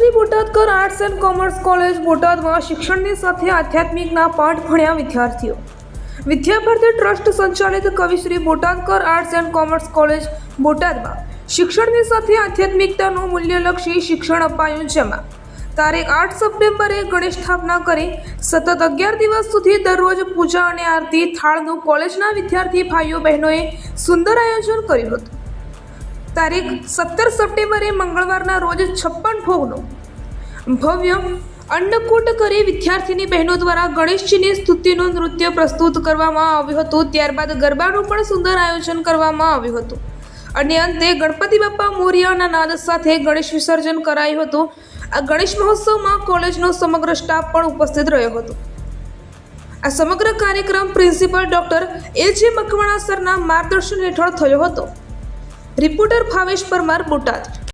Arts and commerce college બોટાદમાં શિક્ષણની સાથે આધ્યાત્મિકના પાઠ ભણ્યા વિદ્યાર્થીઓ. વિદ્યાભારતી ટ્રસ્ટ સંચાલિત Kavishri Botadkar arts and commerce college બોટાદમાં શિક્ષણની સાથે આધ્યાત્મિકતાનું મૂલ્યલક્ષી શિક્ષણ અપાયું જેમાં તારીખ આઠ સપ્ટેમ્બરે ગણેશ સ્થાપના કરી સતત અગિયાર દિવસ સુધી દરરોજ પૂજા અને આરતી થાળનું કોલેજના વિદ્યાર્થી ભાઈઓ બહેનોએ સુંદર આયોજન કર્યું હતું. તારીખ સત્તર સપ્ટેમ્બરે મંગળવારના રોજ છપ્પન ભોગનો ભવ્ય અન્નકૂટ કરી વિદ્યાર્થીની બહેનો દ્વારા ગણેશજીની સ્તુતિનું નૃત્ય પ્રસ્તુત કરવામાં આવ્યું હતું. ત્યારબાદ ગરબાનું પણ સુંદર આયોજન કરવામાં આવ્યું હતું. અને અંતે ગણપતિ બાપ્પા મોરિયાના નાદ સાથે ગણેશ વિસર્જન કરાયું હતું. આ ગણેશ મહોત્સવમાં કોલેજનો સમગ્ર સ્ટાફ પણ ઉપસ્થિત રહ્યો હતો. આ સમગ્ર કાર્યક્રમ પ્રિન્સિપલ ડૉક્ટર એ જે મકવાણા સરના માર્ગદર્શન હેઠળ થયો હતો. રિપોર્ટર ભાવેશ પરમાર બોટાદ.